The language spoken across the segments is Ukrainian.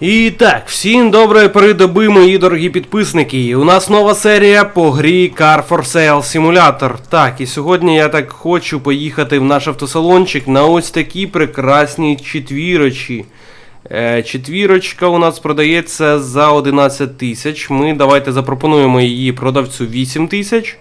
І так, всім доброї пори доби, мої дорогі підписники. У нас нова серія по грі Car for Sale Simulator. Так, і сьогодні я так хочу поїхати в наш автосалончик на ось такі прекрасні четвірочі. Е, четвірочка у нас продається за 11 тисяч. Ми давайте запропонуємо її продавцю 8 тисяч.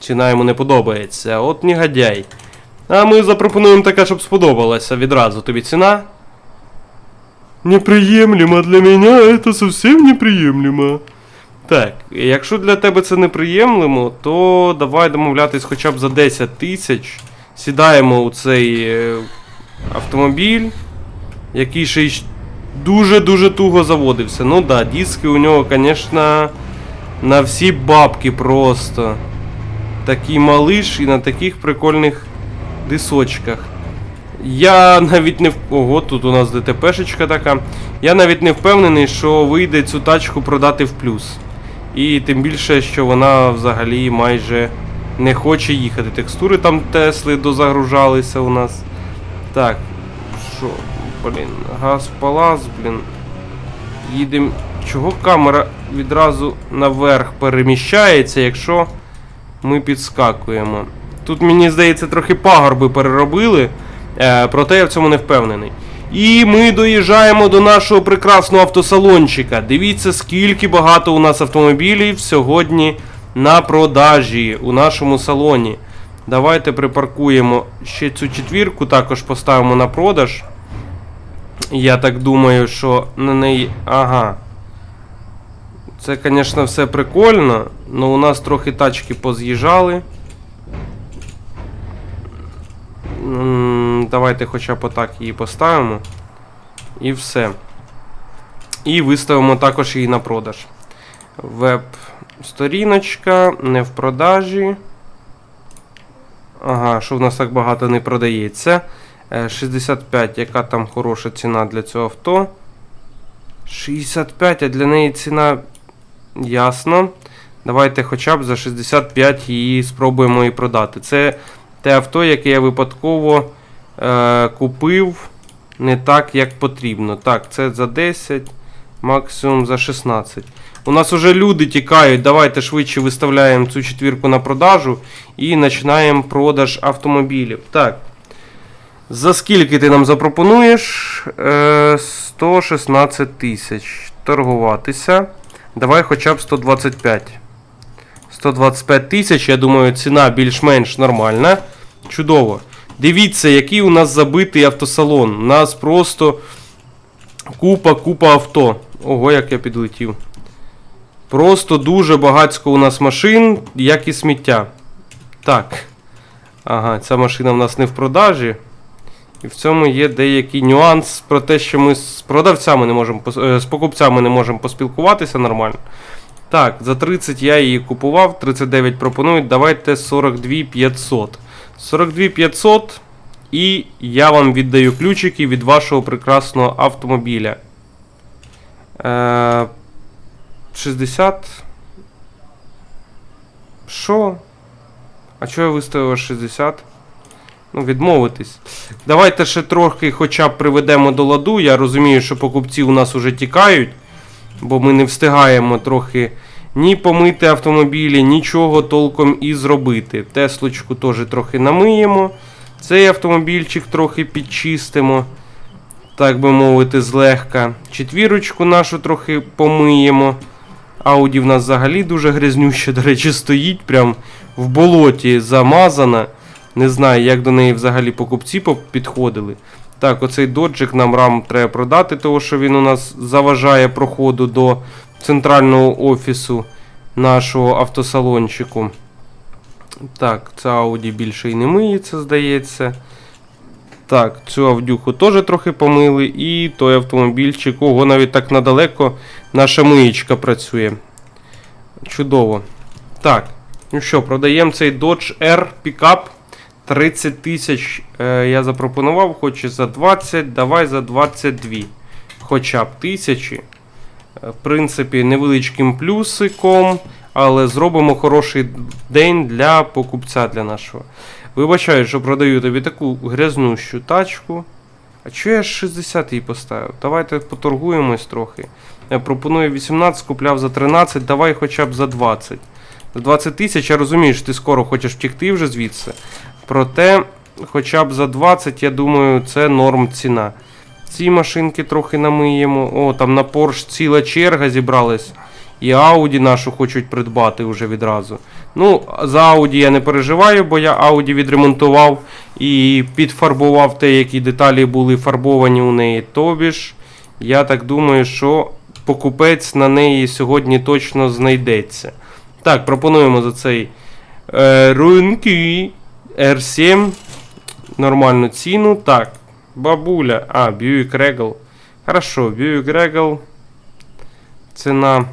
Ціна йому не подобається. От негодяй. А ми запропонуємо така, щоб сподобалася відразу. Тобі ціна? Неприємлемо для мене, це зовсім неприємлемо. Так, якщо для тебе це неприємлемо, то давай домовлятись хоча б за 10 тисяч. Сідаємо у цей е, автомобіль, який ще й дуже-дуже туго заводився. Ну да, диски у нього, звісно, на всі бабки просто. Такий малиш і на таких прикольних дисочках. Я навіть не Ого, тут у нас ДТПшечка така. Я навіть не впевнений, що вийде цю тачку продати в плюс. І тим більше, що вона взагалі майже не хоче їхати. Текстури там Тесли дозагружалися у нас. Так, що, блін, газ палас, блін. Їдемо. Чого камера відразу наверх переміщається, якщо ми підскакуємо? Тут, мені здається, трохи пагорби переробили. Е, проте я в цьому не впевнений. І ми доїжджаємо до нашого прекрасного автосалончика. Дивіться, скільки багато у нас автомобілів сьогодні на продажі у нашому салоні. Давайте припаркуємо ще цю четвірку, також поставимо на продаж. Я так думаю, що на неї. Ага. Це, звісно, все прикольно, але у нас трохи тачки поз'їжджали. Давайте хоча б отак її поставимо. І все. І виставимо також її на продаж. Веб-сторіночка, не в продажі. Ага, що в нас так багато не продається. Е, 65, яка там хороша ціна для цього авто. 65, а для неї ціна ясно. Давайте хоча б за 65 її спробуємо і продати. Це те авто, яке я випадково е, купив не так, як потрібно. Так, це за 10, максимум за 16. У нас вже люди тікають. Давайте швидше виставляємо цю четвірку на продажу і починаємо продаж автомобілів. Так. За скільки ти нам запропонуєш? Е, 116 тисяч. Торгуватися. Давай хоча б 125. 125 тисяч, я думаю, ціна більш-менш нормальна. Чудово. Дивіться, який у нас забитий автосалон. У нас просто купа-купа авто. Ого, як я підлетів. Просто дуже багатько у нас машин, як і сміття. Так. Ага, ця машина в нас не в продажі. І в цьому є деякий нюанс про те, що ми з продавцями не можемо е, з покупцями не можемо поспілкуватися нормально. Так, за 30 я її купував, 39 пропонують. Давайте 42 500. 42 500 і я вам віддаю ключики від вашого прекрасного автомобіля. Е, 60. Що? А чого я виставив 60? Ну, відмовитись. Давайте ще трохи хоча б приведемо до ладу. Я розумію, що покупці у нас уже тікають, бо ми не встигаємо трохи ні помити автомобілі, нічого толком і зробити. Теслочку теж трохи намиємо. Цей автомобільчик трохи підчистимо, так би мовити, злегка. Четвірочку нашу трохи помиємо. Ауді в нас взагалі дуже грязнюща, до речі, стоїть прям в болоті замазана. Не знаю, як до неї взагалі покупці підходили. Так, оцей доджик нам рам треба продати, тому що він у нас заважає проходу до центрального офісу нашого автосалончику. Так, ця Audi більше і не миється, здається. Так, цю авдюху теж трохи помили. І той автомобільчик, ого, навіть так надалеко наша миєчка працює. Чудово. Так, ну що, продаємо цей Dodge R Pickup. 30 тисяч е, я запропонував, хоч і за 20, давай за 22. Хоча б тисячі. В принципі, невеличким плюсиком, але зробимо хороший день для покупця для нашого. Вибачаю, що продаю тобі таку грязнущу тачку. А чого я 60 її поставив? Давайте поторгуємось трохи. Я пропоную 18, купляв за 13, давай хоча б за 20. За 20 тисяч, я розумію, що ти скоро хочеш втікти вже звідси. Проте, хоча б за 20, я думаю, це норм ціна. Ці машинки трохи намиємо. О, там на Porsche ціла черга зібралась. І Audi нашу хочуть придбати вже відразу. Ну, за Audi я не переживаю, бо я Audi відремонтував і підфарбував те, які деталі були фарбовані у неї. Тобі ж, я так думаю, що покупець на неї сьогодні точно знайдеться. Так, пропонуємо за цей е, Руінки R7 нормальну ціну. Так, бабуля. А, Buick Regal. Хорошо, Buick Regal. Ціна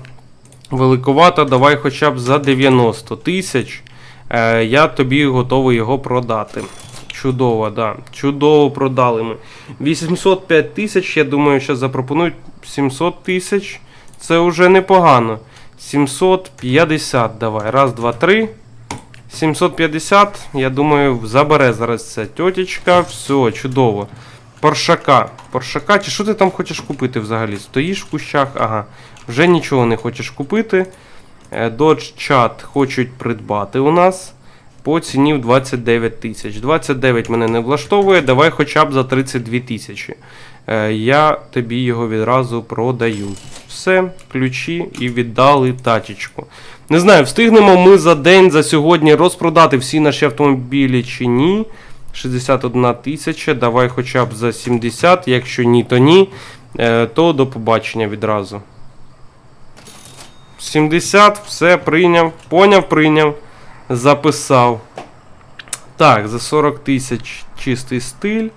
великовата. Давай хоча б за 90 тисяч. Е, я тобі готовий його продати. Чудово, да. Чудово продали ми. 805 тисяч, я думаю, що запропонують 700 тисяч. Це вже непогано. 750 давай. Раз, два, три. 750, я думаю, забере зараз ця тьотечка. Все, чудово. Поршака. Поршака, чи що ти там хочеш купити взагалі? Стоїш в кущах, ага. Вже нічого не хочеш купити. Е, Dodge Chat хочуть придбати у нас по ціні в 29 тисяч. 29 мене не влаштовує, давай хоча б за 32 тисячі. Е, Я тобі його відразу продаю. Все, ключі і віддали тачечку. Не знаю, встигнемо ми за день, за сьогодні розпродати всі наші автомобілі чи ні. 61 тисяча, давай хоча б за 70, якщо ні, то ні, Е, то до побачення відразу. 70, все, прийняв, поняв, прийняв, записав. Так, за 40 тисяч чистий стиль.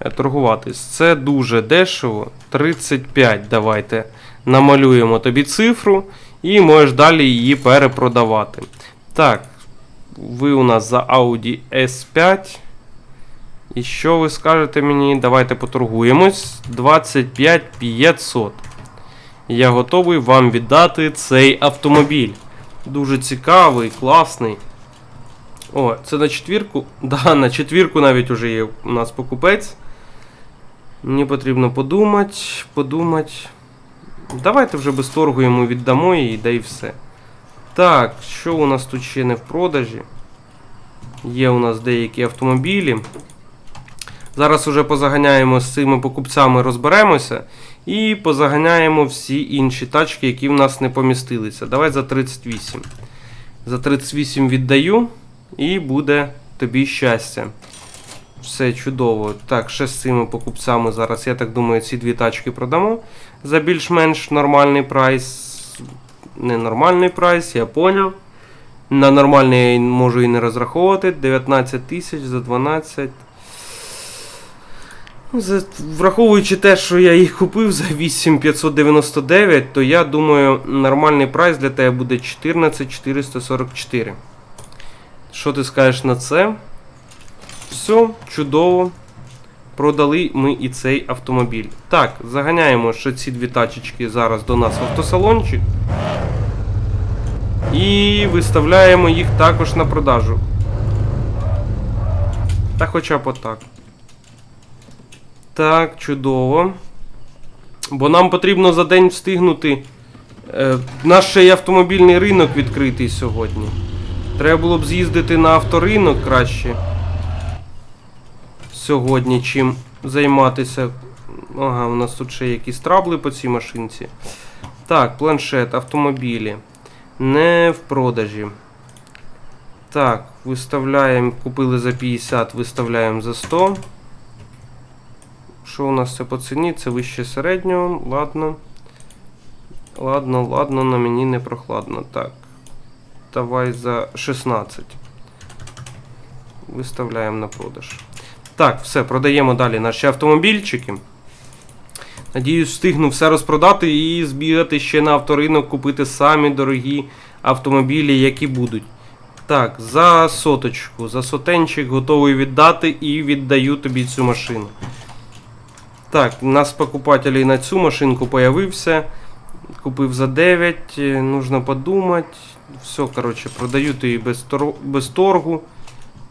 Е, Торгуватись. Це дуже дешево. 35 давайте намалюємо тобі цифру і можеш далі її перепродавати. Так, ви у нас за Audi S5. І що ви скажете мені? Давайте поторгуємось. 25 500. Я готовий вам віддати цей автомобіль. Дуже цікавий, класний. О, це на четвірку? Да, на четвірку навіть уже є у нас покупець. Мені потрібно подумати, подумати. Давайте вже без торгу йому віддамо її, да і все. Так, що у нас тут ще не в продажі? Є у нас деякі автомобілі. Зараз уже позаганяємо з цими покупцями, розберемося. І позаганяємо всі інші тачки, які в нас не помістилися. Давай за 38. За 38 віддаю. І буде тобі щастя. Все чудово. Так, ще з цими покупцями зараз, я так думаю, ці дві тачки продамо. За більш-менш нормальний прайс. Не нормальний прайс, я поняв. На нормальний я можу і не розраховувати. 19 тисяч за 12. Ну, За, враховуючи те, що я їх купив за 8599, то я думаю, нормальний прайс для тебе буде 14444. Що ти скажеш на це? Все, чудово. Продали ми і цей автомобіль. Так, заганяємо ще ці дві тачечки зараз до нас в автосалончик. І виставляємо їх також на продажу. Та хоча б отак. Так, чудово. Бо нам потрібно за день встигнути. Е, наш ще й автомобільний ринок відкритий сьогодні. Треба було б з'їздити на авторинок краще. Сьогодні, чим займатися. Ага, у нас тут ще якісь трабли по цій машинці. Так, планшет, автомобілі. Не в продажі. Так, виставляємо. Купили за 50, виставляємо за 100. Що у нас це по ціні? Це вище середнього. Ладно. Ладно, ладно, на мені не прохладно. Так. Давай за 16. Виставляємо на продаж. Так, все, продаємо далі наші автомобільчики. Надіюсь, встигну все розпродати і збігати ще на авторинок, купити самі дорогі автомобілі, які будуть. Так, за соточку, за сотенчик готовий віддати і віддаю тобі цю машину. Так, у нас покупатель на цю машинку появився. Купив за 9, е, нужно подумати. Все, коротше, продаю без, без торгу,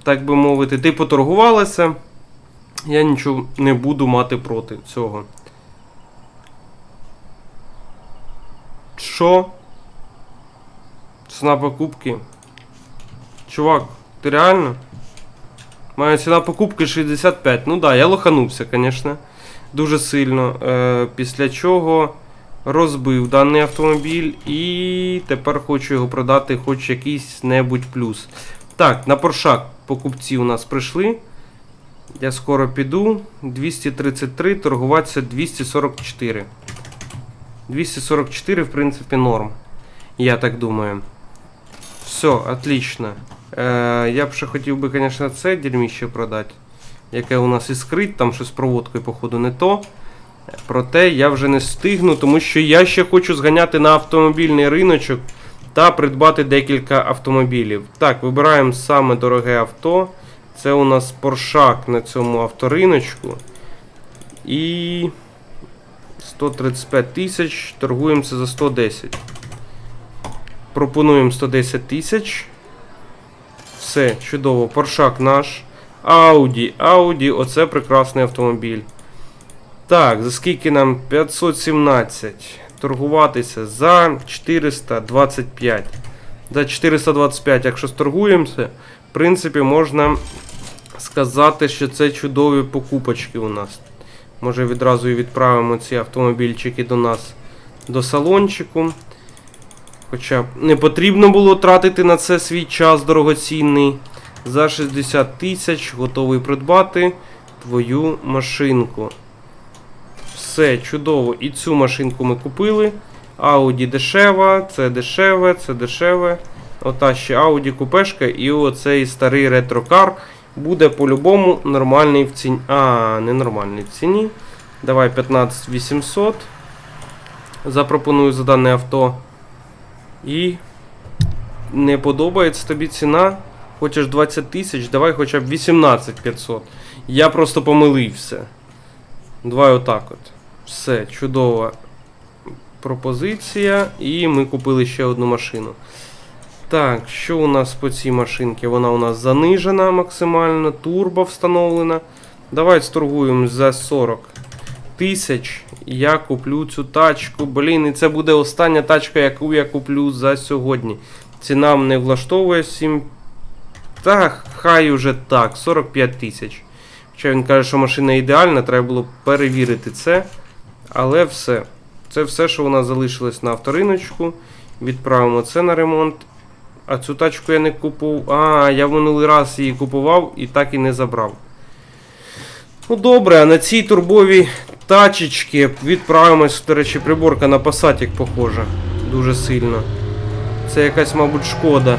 так би мовити. Ти поторгувалася. Я нічого не буду мати проти цього. Що? Ціна покупки? Чувак, ти реально? Моя ціна покупки 65. Ну да, я лоханувся, звісно. Дуже сильно. Е, після чого розбив даний автомобіль і тепер хочу його продати хоч якийсь небудь плюс. Так, на Поршак покупці у нас прийшли. Я скоро піду. 233, торгуватися 244. 244, в принципі, норм. Я так думаю. Все, отлично. Е, я б ще хотів би, звісно, це дерьміще продати. Яке у нас іскрить, там щось з проводкою, походу, не то. Проте я вже не встигну, тому що я ще хочу зганяти на автомобільний риночок та придбати декілька автомобілів. Так, вибираємо саме дороге авто. Це у нас Поршак на цьому авториночку. І 135 тисяч. Торгуємося за 110. Пропонуємо 110 тисяч. Все, чудово. Поршак наш. Audi, Audi, оце прекрасний автомобіль. Так, за скільки нам 517 торгуватися за 425. За 425, якщо сторгуємося, в принципі, можна сказати, що це чудові покупочки у нас. Може відразу і відправимо ці автомобільчики до нас до салончику. Хоча не потрібно було тратити на це свій час дорогоцінний. За 60 тисяч готовий придбати твою машинку. Все, чудово. І цю машинку ми купили. Audi дешева, це дешеве, це дешеве. Ота ще Audi купешка і оцей старий ретрокар буде по-любому нормальний в ціні. А, не нормальний в ціні. Давай 15800. Запропоную за дане авто. І не подобається тобі ціна. Хочеш 20 тисяч, давай хоча б 18500. Я просто помилився. Давай отак от. Все, чудова пропозиція. І ми купили ще одну машину. Так, що у нас по цій машинці? Вона у нас занижена максимально, турбо встановлена. Давай сторгуємо за 40 тисяч. Я куплю цю тачку. Блін, і це буде остання тачка, яку я куплю за сьогодні. Ціна мене влаштовує 7. Так, хай уже так, 45 тисяч. Хоча він каже, що машина ідеальна, треба було перевірити це. Але все. Це все, що у нас залишилось на авториночку. Відправимо це на ремонт. А цю тачку я не купував. А, я минулий раз її купував і так і не забрав. Ну добре, а на цій турбовій тачечці відправимось, до речі, приборка на Passat похожа. Дуже сильно. Це якась, мабуть, шкода.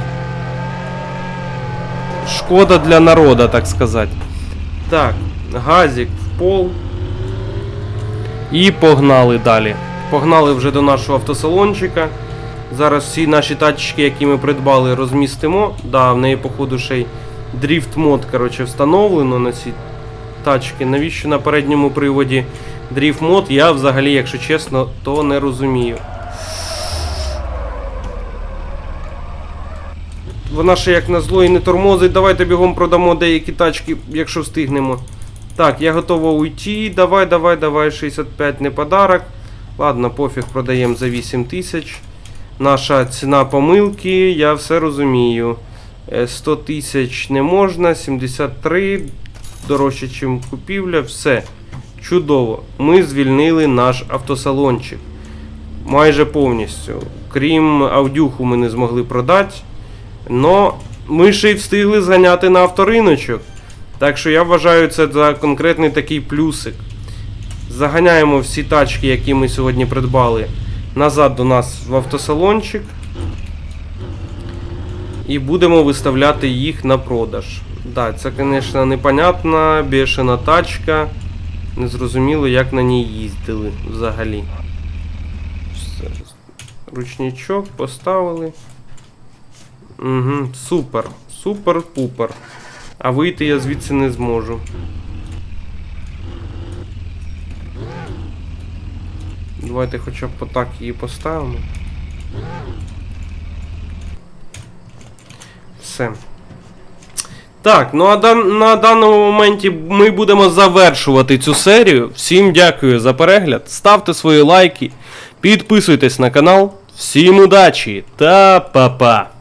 Шкода для народа, так сказати. Так, газик в пол. І погнали далі. Погнали вже до нашого автосалончика. Зараз всі наші тачки, які ми придбали, розмістимо. Да, в неї, походу, ще й дріфт мод коротше, встановлено на ці тачки. Навіщо на передньому приводі дріфт мод, я взагалі, якщо чесно, то не розумію. Вона ще як на зло і не тормозить. Давайте бігом продамо деякі тачки, якщо встигнемо. Так, я готова уйти. Давай, давай, давай, 65 не подарок. Ладно, пофіг, продаємо за 8 тисяч. Наша ціна помилки, я все розумію. Е, 100 тисяч не можна, 73 дорожче, ніж купівля. Все. Чудово. Ми звільнили наш автосалончик. Майже повністю. Крім аудюху, ми не змогли продати. Но ми ще й встигли зганяти на авториночок. Так що я вважаю це за конкретний такий плюсик. Заганяємо всі тачки, які ми сьогодні придбали, назад до нас в автосалончик. І будемо виставляти їх на продаж. Да, це, звісно, непонятна, бешена тачка. Незрозуміло, як на ній їздили взагалі. Ручничок поставили. Угу, супер. Супер-пупер. А вийти я звідси не зможу. Давайте хоча б отак її поставимо. Все. Так, ну а на даному моменті ми будемо завершувати цю серію. Всім дякую за перегляд. Ставте свої лайки, підписуйтесь на канал. Всім удачі та па-па!